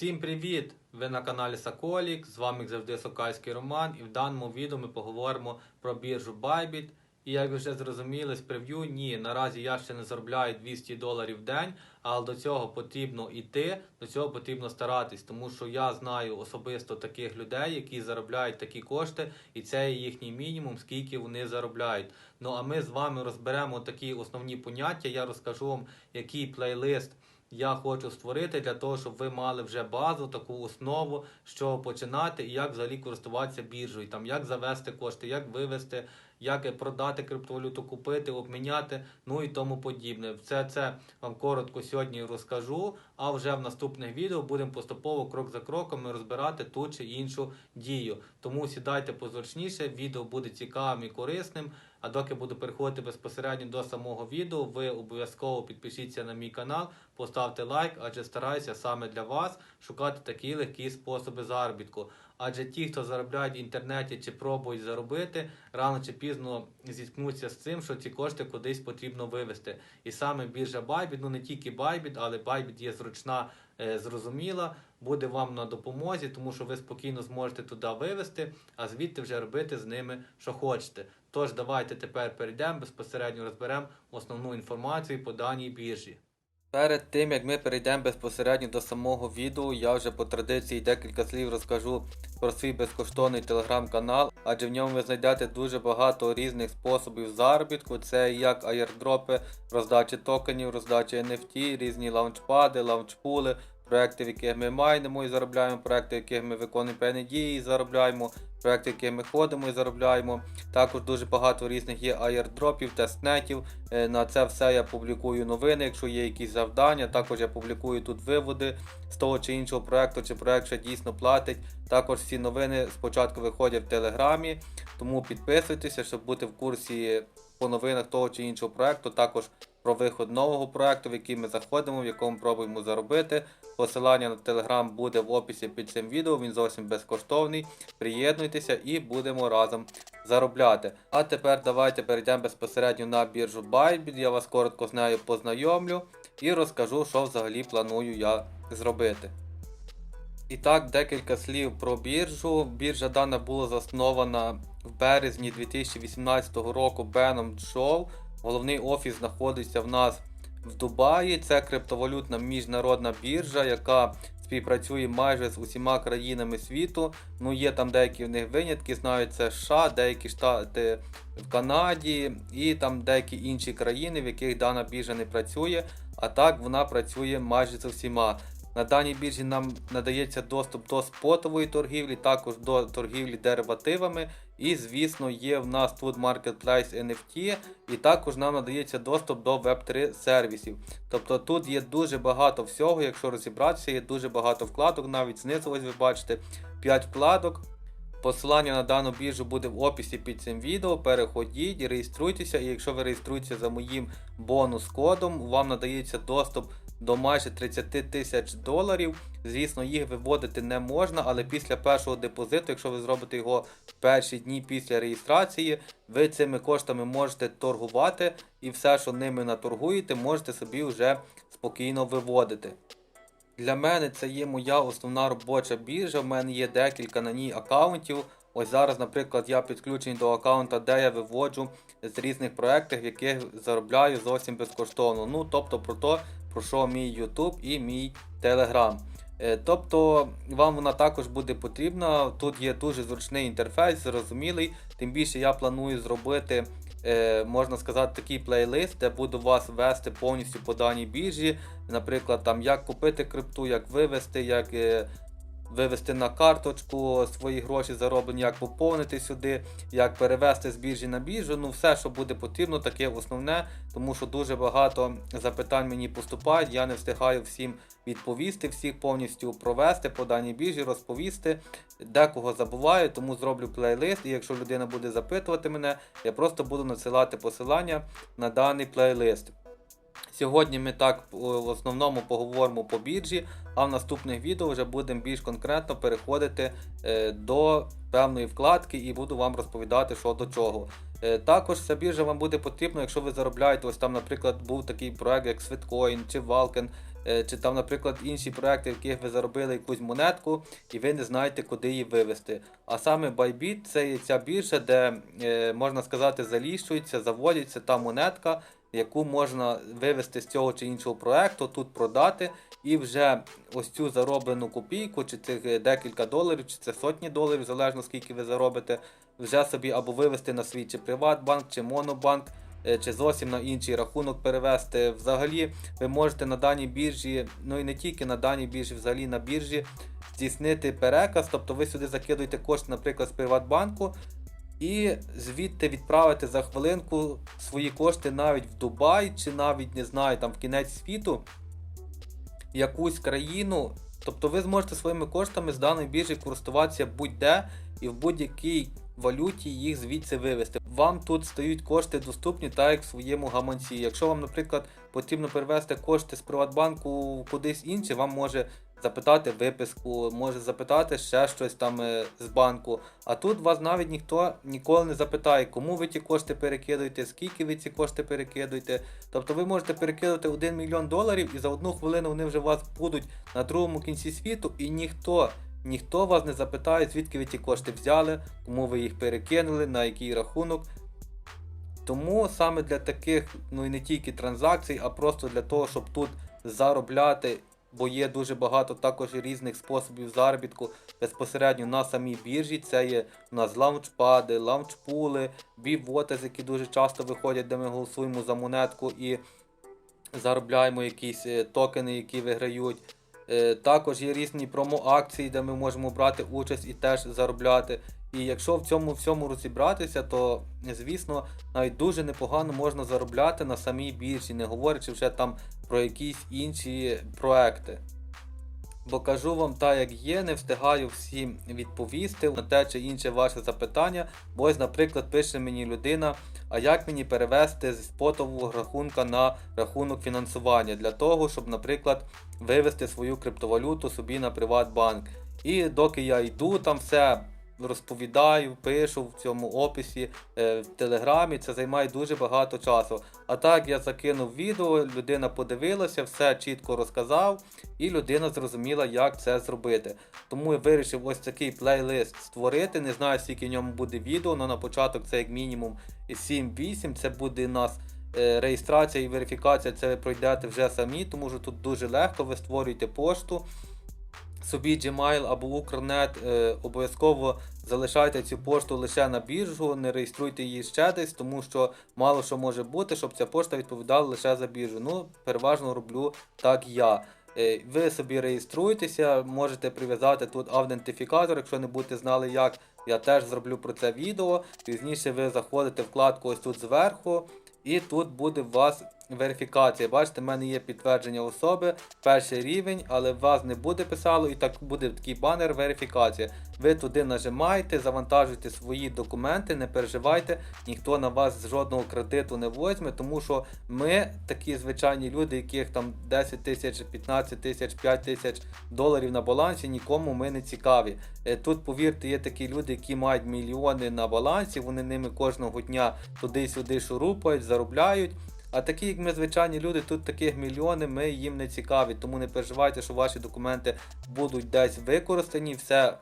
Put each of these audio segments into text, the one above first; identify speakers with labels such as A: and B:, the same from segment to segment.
A: Всім привіт! Ви на каналі Соколік. З вами як завжди Сокальський Роман. І в даному відео ми поговоримо про біржу Bybit. І як ви вже зрозуміли з прев'ю, ні, наразі я ще не заробляю 200 доларів в день, але до цього потрібно йти, до цього потрібно старатись, тому що я знаю особисто таких людей, які заробляють такі кошти, і це їхній мінімум, скільки вони заробляють. Ну а ми з вами розберемо такі основні поняття. Я розкажу вам, який плейлист я хочу створити для того, щоб ви мали вже базу, таку основу, чого починати і як взагалі користуватися біржею, там як завести кошти, як вивести, як продати криптовалюту, купити, обміняти, ну і тому подібне. Все це вам коротко сьогодні розкажу. А вже в наступних відео будемо поступово крок за кроком розбирати ту чи іншу дію. Тому сідайте позручніше, відео буде цікавим і корисним. А доки буду переходити безпосередньо до самого відео, ви обов'язково підпишіться на мій канал, поставте лайк, адже стараюся саме для вас шукати такі легкі способи заробітку. Адже ті, хто заробляють в інтернеті чи пробують заробити, рано чи пізно зіткнуться з цим, що ці кошти кудись потрібно вивести. І саме біржа Bybit, ну не тільки Bybit, але Bybit є зручна, е, зрозуміла, буде вам на допомозі, тому що ви спокійно зможете туди вивести, а звідти вже робити з ними, що хочете. Тож давайте тепер перейдемо безпосередньо розберемо основну інформацію по даній біржі. Перед тим як ми перейдемо безпосередньо до самого відео, я вже по традиції декілька слів розкажу про свій безкоштовний телеграм-канал, адже в ньому ви знайдете дуже багато різних способів заробітку. Це як аєрдропи, роздачі токенів, роздачі NFT, різні лаунчпади, лаунчпули, проекти, в яких ми майнимо і заробляємо, проекти, в яких ми виконуємо певні дії і заробляємо, проекти, в яких ми ходимо і заробляємо. Також дуже багато різних є аєрдропів, тестнетів. Е, На це все я публікую новини, якщо є якісь завдання. Також я публікую тут виводи з того чи іншого проекту, чи проект ще дійсно платить. Також всі новини спочатку виходять в телеграмі, тому підписуйтеся, щоб бути в курсі по новинах того чи іншого проекту. Також про виход нового проекту, в який ми заходимо, в якому пробуємо заробити. Посилання на телеграм буде в описі під цим відео. Він зовсім безкоштовний. Приєднуйтеся і будемо разом заробляти. А тепер давайте перейдемо безпосередньо на біржу Bybit. Я вас коротко з нею познайомлю і розкажу, що взагалі планую я зробити. І так, декілька слів про біржу. Біржа дана була заснована в березні 2018 року Беном Джоу. Головний офіс знаходиться в нас в Дубаї. Це криптовалютна міжнародна біржа, яка співпрацює майже з усіма країнами світу. Ну, є там деякі в них винятки, знають це США, деякі штати в Канаді і там деякі інші країни, в яких дана біржа не працює. А так вона працює майже з усіма. На даній біржі нам надається доступ до спотової торгівлі, також до торгівлі деривативами. І, звісно, є в нас тут Marketplace NFT, і також нам надається доступ до Web3 сервісів. Тобто тут є дуже багато всього, якщо розібратися, є дуже багато вкладок, навіть знизу ось ви бачите 5 вкладок. Посилання на дану біржу буде в описі під цим відео. Переходіть, реєструйтеся, і якщо ви реєструєтеся за моїм бонус-кодом, вам надається доступ до майже 30 тисяч доларів. Звісно, їх виводити не можна, але після першого депозиту, якщо ви зробите його в перші дні після реєстрації, ви цими коштами можете торгувати і все, що ними наторгуєте, можете собі вже спокійно виводити. Для мене це є моя основна робоча біржа. В мене є декілька на ній аккаунтів. Ось зараз, наприклад, я підключений до аккаунта, де я виводжу з різних проєктів, яких заробляю зовсім безкоштовно. Ну, тобто про то, про що мій YouTube і мій Telegram. Е, Тобто вам вона також буде потрібна. Тут є дуже зручний інтерфейс, зрозумілий. Тим більше я планую зробити, е, можна сказати, такий плейлист, де буду вас вести повністю по даній біржі. Наприклад, там як купити крипту, як вивести, як е, вивести на карточку свої гроші зароблені, як поповнити сюди, як перевести з біржі на біржу. Ну, все, що буде потрібно, таке основне, тому що дуже багато запитань мені поступають. Я не встигаю всім відповісти, всіх повністю провести по даній біржі, розповісти. Декого забуваю, тому зроблю плейлист. І якщо людина буде запитувати мене, я просто буду надсилати посилання на даний плейлист. Сьогодні ми так в основному поговоримо по біржі, а в наступних відео вже будемо більш конкретно переходити е, до певної вкладки і буду вам розповідати, що до чого. Е, Також ця біржа вам буде потрібна, якщо ви заробляєте, ось там, наприклад, був такий проект, як Sweetcoin чи е, чи там, наприклад, інші проекти, в яких ви заробили якусь монетку, і ви не знаєте, куди її вивести. А саме Bybit це є ця біржа, де е, можна сказати, заліщується, заводиться та монетка, яку можна вивести з цього чи іншого проекту, тут продати, і вже ось цю зароблену копійку, чи це е, декілька доларів, чи це сотні доларів, залежно скільки ви заробите, вже собі або вивести на свій чи Приватбанк, чи Монобанк. е, Чи зовсім на інший рахунок перевести. Взагалі, ви можете на даній біржі, ну і не тільки на даній біржі, взагалі на біржі здійснити переказ. Тобто ви сюди закидуєте кошти, наприклад, з Приватбанку, і звідти відправити за хвилинку свої кошти навіть в Дубай, чи навіть не знаю, там в кінець світу, якусь країну. Тобто ви зможете своїми коштами з даної біржі користуватися будь-де і в будь-якій валюті їх звідси вивести. Вам тут стають кошти доступні так як в своєму гаманці. Якщо вам, наприклад, потрібно перевести кошти з Приватбанку кудись інше, вам може запитати виписку, може запитати ще щось там е, з банку. А тут вас навіть ніхто ніколи не запитає, кому ви ті кошти перекидуєте, скільки ви ці кошти перекидуєте. Тобто ви можете перекидати 1 мільйон доларів і за одну хвилину вони вже у вас будуть на другому кінці світу, і ніхто. Ніхто вас не запитає, звідки ви ті кошти взяли, кому ви їх перекинули, на який рахунок. Тому саме для таких, ну і не тільки транзакцій, а просто для того, щоб тут заробляти, бо є дуже багато також різних способів заробітку безпосередньо на самій біржі. Це є у нас лаунчпади, лаунчпули, бівотес, які дуже часто виходять, де ми голосуємо за монетку і заробляємо якісь е, токени, які виграють. Е, Також є різні промо-акції, де ми можемо брати участь і теж заробляти. І якщо в цьому всьому розібратися, то звісно навіть дуже непогано можна заробляти на самій біржі, не говорячи вже там про якісь інші проекти. Бо кажу вам так, як є, не встигаю всім відповісти на те чи інше ваше запитання. Бо ось, наприклад, пише мені людина, а як мені перевести з спотового рахунка на рахунок фінансування для того, щоб, наприклад, вивести свою криптовалюту собі на Приватбанк. І доки я йду, там все розповідаю, пишу в цьому описі е, в телеграмі, це займає дуже багато часу. А так я закинув відео, людина подивилася, все чітко розказав, і людина зрозуміла, як це зробити. Тому я вирішив ось такий плейлист створити. Не знаю, скільки в ньому буде відео, але на початок це як мінімум 7-8. Це буде у нас е, реєстрація і верифікація. Це ви пройдете вже самі, тому що тут дуже легко. Ви створюєте пошту. Собі Gmail або Укрнет е, обов'язково залишайте цю пошту лише на біржу, не реєструйте її ще десь, тому що мало що може бути, щоб ця пошта відповідала лише за біржу. Ну, переважно роблю так я. Е, Ви собі реєструєтеся, можете прив'язати тут аутентифікатор, якщо не будете знали як, я теж зроблю про це відео. Пізніше ви заходите вкладку ось тут зверху, і тут буде у вас верифікація. Бачите, в мене є підтвердження особи, перший рівень, але вас не буде писало, і так буде такий банер верифікація. Ви туди нажимаєте, завантажуєте свої документи, не переживайте, ніхто на вас жодного кредиту не возьме, тому що ми такі звичайні люди, яких там 10 тисяч, 15 тисяч, 5 тисяч доларів на балансі, нікому ми не цікаві. Е, Тут, повірте, є такі люди, які мають мільйони на балансі, вони ними кожного дня туди-сюди шурупають, заробляють. А такі, як ми звичайні люди, тут таких мільйони, ми їм не цікаві. Тому не переживайте, що ваші документи будуть десь використані, все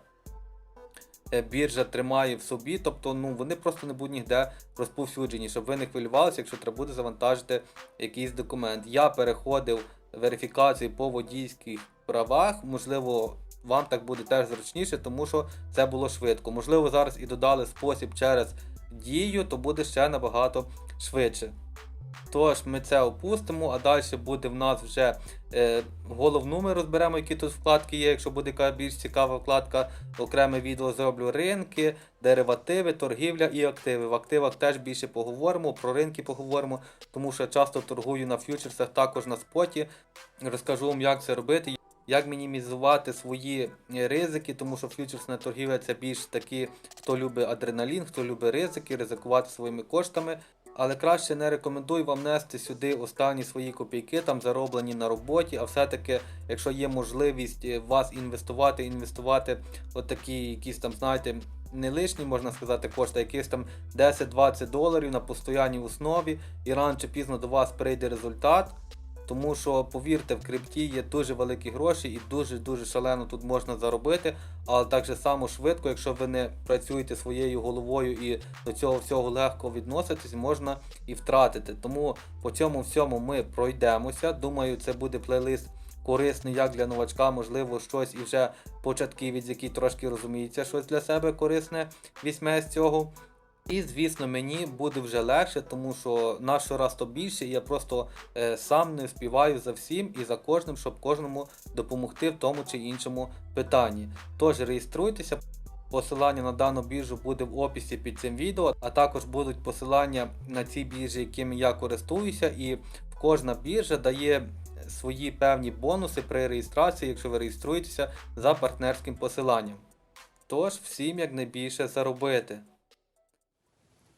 A: е, біржа тримає в собі, тобто ну, вони просто не будуть ніде розповсюджені, щоб ви не хвилювалися, якщо треба буде завантажити якийсь документ. Я переходив верифікацію по водійських правах, можливо. Вам так буде теж зручніше, тому що це було швидко. Можливо, зараз і додали спосіб через дію, то буде ще набагато швидше. Тож ми це опустимо, а далі буде в нас вже е, головну ми розберемо, які тут вкладки є. Якщо буде яка більш цікава вкладка, окреме відео зроблю ринки, деривативи, торгівля і активи. В активах теж більше поговоримо, про ринки поговоримо, тому що я часто торгую на фьючерсах, також на споті. Розкажу вам, як це робити. Як мінімізувати свої е, ризики, тому що фьючерсна торгівля це більш такі, хто любить адреналін, хто любить ризики, ризикувати своїми коштами. Але краще не рекомендую вам нести сюди останні свої копійки, там зароблені на роботі. А все-таки, якщо є можливість е, вас інвестувати, інвестувати отакі якісь там, знаєте, не лишні, можна сказати, кошти, якісь там 10-20 доларів на постоянній основі, і рано чи пізно до вас прийде результат. Тому що, повірте, в крипті є дуже великі гроші і дуже-дуже шалено тут можна заробити, але так же само швидко, якщо ви не працюєте своєю головою і до цього всього легко відноситесь, можна і втратити. Тому по цьому всьому ми пройдемося. Думаю, це буде плейлист корисний як для новачка, можливо, щось і вже початківець, який трошки розуміється, щось для себе корисне візьме з цього. І, звісно, мені буде вже легше, тому що на щораз то більше, я просто е, сам не співаю за всім і за кожним, щоб кожному допомогти в тому чи іншому питанні. Тож реєструйтеся. Посилання на дану біржу буде в описі під цим відео, а також будуть посилання на ці біржі, якими я користуюся, і кожна біржа дає свої певні бонуси при реєстрації, якщо ви реєструєтеся за партнерським посиланням. Тож всім якнайбільше заробити.